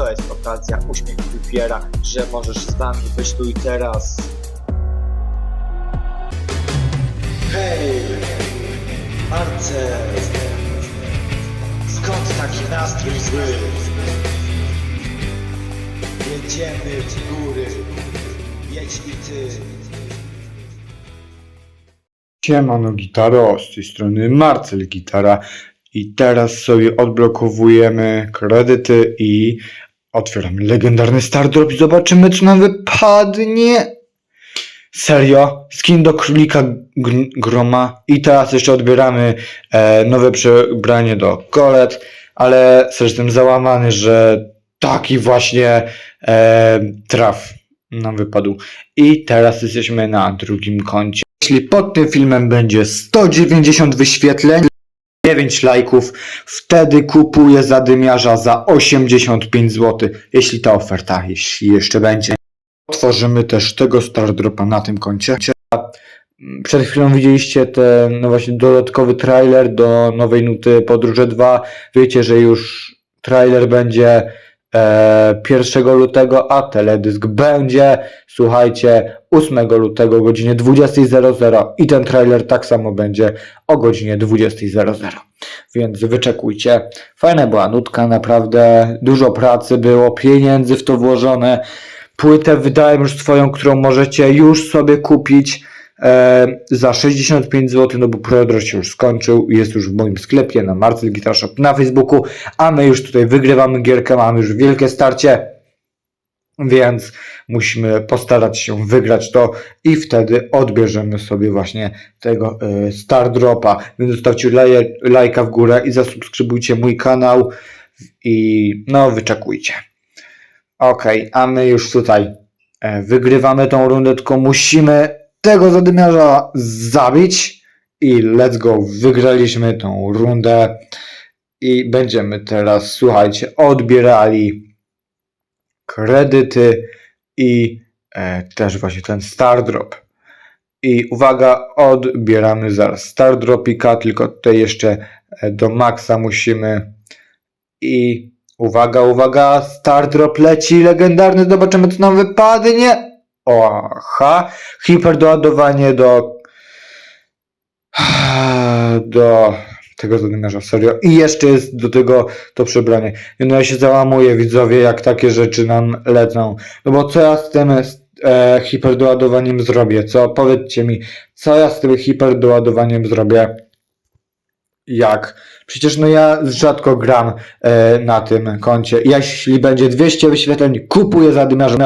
to jest okazja, uśmiech kupiera, że możesz z nami być tu i teraz. Hej, Marcel, skąd taki nastrój zły? Jedziemy w góry, jeśli ty... Siemano Gitaro, z tej strony Marcel Gitara i teraz sobie odblokowujemy kredyty i otwieramy legendarny Stardrop i zobaczymy co nam wypadnie. Serio? Skin do królika gr- groma i teraz jeszcze odbieramy e, nowe przebranie do kolet, ale jestem załamany, że taki właśnie e, traf nam wypadł. I teraz jesteśmy na drugim koncie. Jeśli pod tym filmem będzie 190 wyświetleń, 9 lajków, wtedy kupuję zadymiarza za 85 zł. Jeśli ta oferta, jeśli jeszcze będzie. Otworzymy też tego Stardropa na tym koncie. Przed chwilą widzieliście ten no właśnie dodatkowy trailer do nowej nuty Podróże 2. Wiecie, że już trailer będzie 1 lutego, a teledysk będzie, słuchajcie, 8 lutego o godzinie 20.00 i ten trailer tak samo będzie o godzinie 20.00. Więc wyczekujcie. Fajna była nutka, naprawdę dużo pracy było, pieniędzy w to włożone. Płytę wydałem już swoją, którą możecie już sobie kupić e, za 65 zł, no bo preorder się już skończył jest już w moim sklepie na Marcel Guitar Shop na Facebooku, a my już tutaj wygrywamy gierkę, mamy już wielkie starcie, więc musimy postarać się wygrać to i wtedy odbierzemy sobie właśnie tego e, Star Dropa. Więc zostawcie laje, lajka w górę i zasubskrybujcie mój kanał i no wyczekujcie. Okej, a my już tutaj e, wygrywamy tą rundę, tylko musimy tego zadymiarza zabić i let's go, wygraliśmy tą rundę i będziemy teraz, słuchajcie, odbierali kredyty i e, też właśnie ten Star Drop. I uwaga, odbieramy zaraz Star Dropika, tylko tutaj jeszcze e, do maksa musimy i uwaga, uwaga, Star Drop leci, legendarny, zobaczymy co nam wypadnie. Oha, hiperdoładowanie do do tego zadymiarza, serio. I jeszcze jest do tego to przebranie. No ja się załamuję, widzowie, jak takie rzeczy nam lecą. No bo co ja z tym e, hiperdoładowaniem zrobię? Co? Powiedzcie mi, co ja z tym hiperdoładowaniem zrobię? Jak? Przecież no ja rzadko gram e, na tym koncie. Jeśli będzie 200 wyświetleń, kupuję zadymiarza